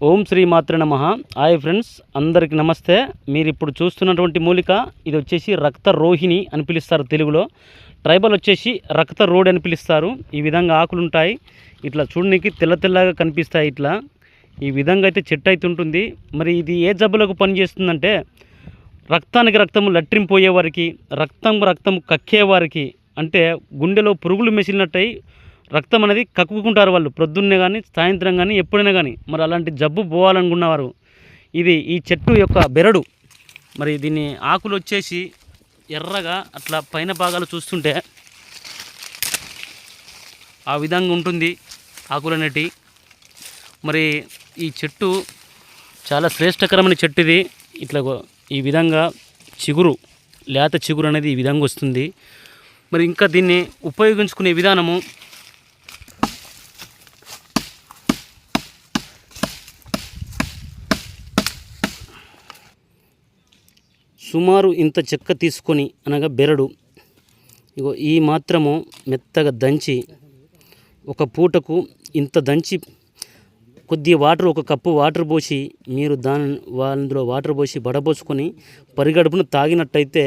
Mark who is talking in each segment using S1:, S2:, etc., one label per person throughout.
S1: ఓం శ్రీ మాత్ర నమ. Hi friends అందరికీ నమస్తే. మీరు ఇప్పుడు చూస్తున్నటువంటి మూలిక ఇది వచ్చేసి రక్త రోహిణి అని పిలుస్తారు తెలుగులో. ట్రైబల్ వచ్చేసి రక్త రోడ్ అని పిలుస్తారు. ఈ విధంగా ఆకులు ఉంటాయి. ఇట్లా చూడడానికి తెల్ల తెల్లగా కనిపిస్తాయి ఇట్లా. ఈ విధంగా అయితే చెట్టు అయితే ఉంటుంది. మరి ఇది ఏ జబ్బులకు పనిచేస్తుందంటే రక్తానికి రక్తము లట్రింపోయే వారికి రక్తం రక్తం కక్కేవారికి అంటే గుండెలో పురుగులు మెసిలినట్టయి రక్తం అనేది కక్కుకుంటారు వాళ్ళు. ప్రొద్దున్నే కానీ సాయంత్రం కానీ ఎప్పుడైనా కానీ మరి అలాంటి జబ్బు పోవాలనుకున్నవారు. ఇది ఈ చెట్టు యొక్క బెరడు. మరి దీన్ని ఆకులు వచ్చేసి ఎర్రగా అట్లా పైన భాగాలు చూస్తుంటే ఆ విధంగా ఉంటుంది ఆకులు అనేటివి మరి ఈ చెట్టు చాలా శ్రేష్టకరమైన చెట్టు ఇది. ఇట్లా ఈ విధంగా చిగురు లేత చిగురు అనేది ఈ విధంగా వస్తుంది. మరి ఇంకా దీన్ని ఉపయోగించుకునే విధానము సుమారు ఇంత చెక్క తీసుకొని అనగా బెరడు ఇగో ఈ మాత్రము మెత్తగా దంచి ఒక పూటకు ఇంత దంచి కొద్ది వాటర్ ఒక కప్పు వాటర్ పోసి మీరు దాని అందులో వాటర్ పోసి బడబోసుకొని పరిగడుపును తాగినట్టయితే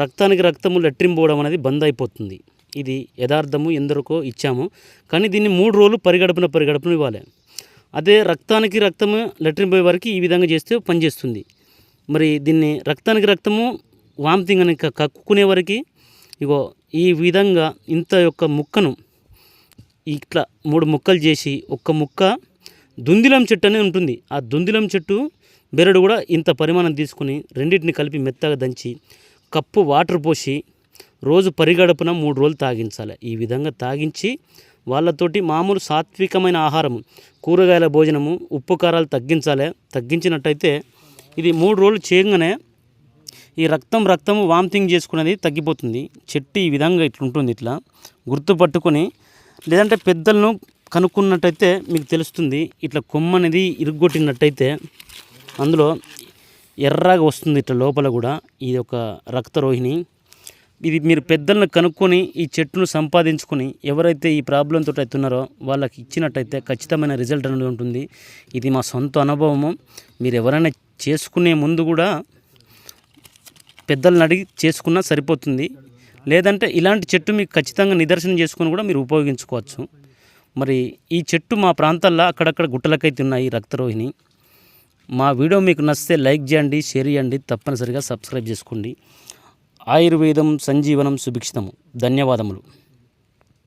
S1: రక్తానికి రక్తము లెట్రింపోవడం అనేది బంద్ అయిపోతుంది. ఇది యథార్థము ఎందరికో ఇచ్చాము. కానీ దీన్ని మూడు రోజులు పరిగడుపున పరిగడుపున ఇవ్వాలి. అదే రక్తానికి రక్తము పోయే వరకు ఈ విధంగా చేస్తే పనిచేస్తుంది. మరి దీన్ని రక్తానికి రక్తము వామితింగ్ అని కక్కుకునే వరకు ఇగో ఈ విధంగా ఇంత యొక్క ముక్కను ఇట్లా మూడు ముక్కలు చేసి ఒక్క ముక్క దుందిలం చెట్టు అనేది ఉంటుంది. ఆ దుందిలం చెట్టు బెరడు కూడా ఇంత పరిమాణం తీసుకుని రెండింటిని కలిపి మెత్తగా దంచి కప్పు వాటర్ పోసి రోజు పరిగడుపున మూడు రోజులు తాగించాలి. ఈ విధంగా తాగించి వాళ్ళతోటి మామూలు సాత్వికమైన ఆహారము కూరగాయల భోజనము ఉప్పు కారాలు తగ్గించాలి. తగ్గించినట్టయితే ఇది మూడు రోజులు చేయగానే ఈ రక్తం రక్తము వామిటింగ్ చేసుకునేది తగ్గిపోతుంది. చెట్టు ఈ విధంగా ఇట్లుంటుంది ఇట్లా. గుర్తుపట్టుకొని లేదంటే పెద్దలను కనుక్కున్నట్టయితే మీకు తెలుస్తుంది ఇట్లా కొమ్మ అనేది ఇరుగ్గొట్టినట్టయితే అందులో ఎర్రగా వస్తుంది ఇట్లా లోపల కూడా ఇది ఒక రక్తరోహిణి. ఇది మీరు పెద్దలను కనుక్కొని ఈ చెట్టును సంపాదించుకొని ఎవరైతే ఈ ప్రాబ్లంతో అవుతున్నారో వాళ్ళకి ఇచ్చినట్టయితే ఖచ్చితమైన రిజల్ట్ అనేది ఉంటుంది. ఇది మా సొంత అనుభవము. మీరు ఎవరైనా చేసుకునే ముందు కూడా పెద్దలను అడిగి చేసుకున్నా సరిపోతుంది. లేదంటే ఇలాంటి చెట్టు మీకు ఖచ్చితంగా నిదర్శనం చేసుకొని కూడా మీరు ఉపయోగించుకోవచ్చు. మరి ఈ చెట్టు మా ప్రాంతాల్లో అక్కడక్కడ గుట్టలకైతే ఉన్నాయి రక్తరోహిణి. మా వీడియో మీకు నచ్చితే లైక్ చేయండి షేర్ చేయండి తప్పనిసరిగా సబ్స్క్రైబ్ చేసుకోండి. ఆయుర్వేదం సంజీవనం సుభిక్షితము. ధన్యవాదములు.